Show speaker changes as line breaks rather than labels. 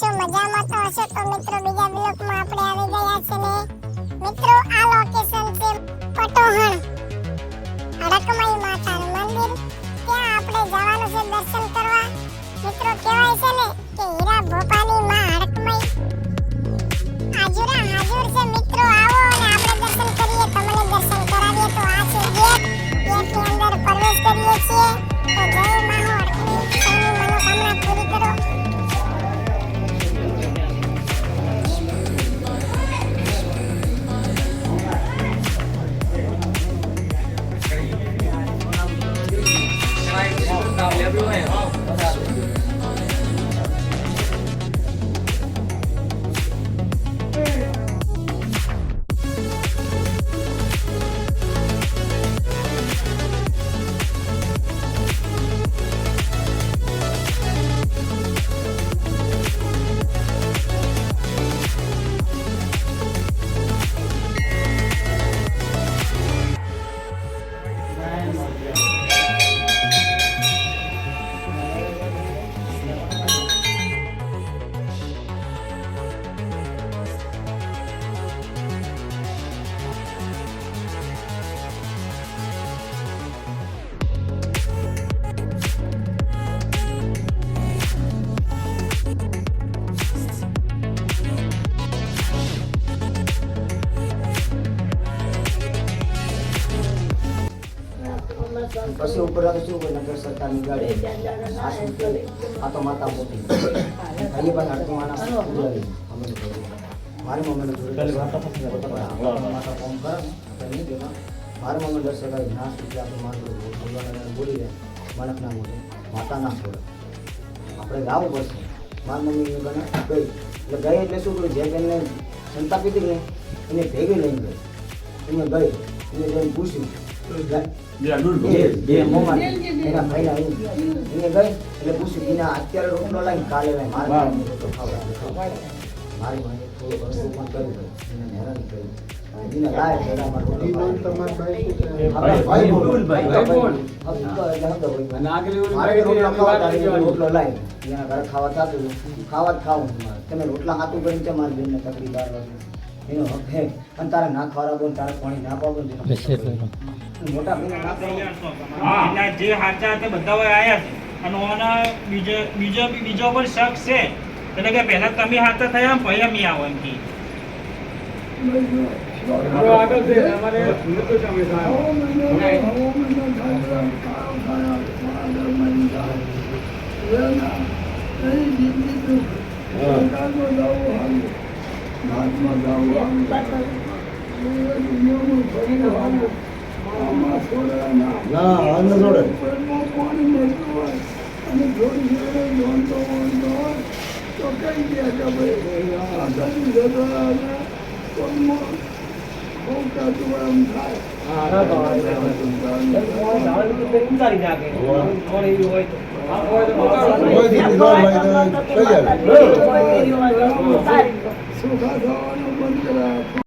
છો મજામાં તો હશો તો મિત્રો બીજા બ્લોકમાં આપણે આવી ગયા છે ને. મિત્રો, આ લોકેશન છે પટોહણ. હડકમઈ માતાનું મંદિર. ત્યાં આપણે જવાનું છે દર્શન કરવા. મિત્રો, કહેવાય છે ને કે હીરા ભોપાની માં હડકમઈ આજુરા હાજુર છે. મિત્રો, આવો અને આપણે દર્શન કરીએ. તમને દર્શન કરાવીએ તો આ છે ગેટ. ગેટની અંદર પ્રવેશ કરીએ છીએ. તો જય માં હડકમઈ સૌની મનોકામના પૂરી કરો.
પછી ઉપર આવે શું કોઈ નગર સરકારની ગાડી. કે? આ તો માતા મોટી. અહીં પણ આટલું માણસ બોલાવી. અમે મારી મમ્મીને જોડે માતા ફોન કરે. નહીં દેતા. મારી મમ્મી દર્શન કરી ના સુધી આપણે મારું ભગવાન બોલી દે માણસ ના બોલે. માતા ના બોલે. આપણે લાવવું પડશે. મારી મમ્મી ગણે ગઈ એટલે ગઈ એટલે શું કર્યું? જે બેનને સંતા પીધી ને એને ભેગી લઈને ગઈ. એને ગઈ. એને જઈને પૂછ્યું. મારે. મારી મારે. મારે ખાવા ખાવા મારે. તમે રોટલા હાથું કરીને છે બેન ને તકલીફ. એનો હક હે અને તારે ના ખવડાવો ને તારે પાણી ના પાવો મોટા
એના જે હાચા તે બધા હવે આયા છે અને ઓના બીજો બીજો બી બીજો પણ શક છે. એટલે કે પહેલા તમે હાચા થયા પછી અમે આવો એમ કે
ભાઈ કઈ આવે
સુખા થવાનું બંધ કરાય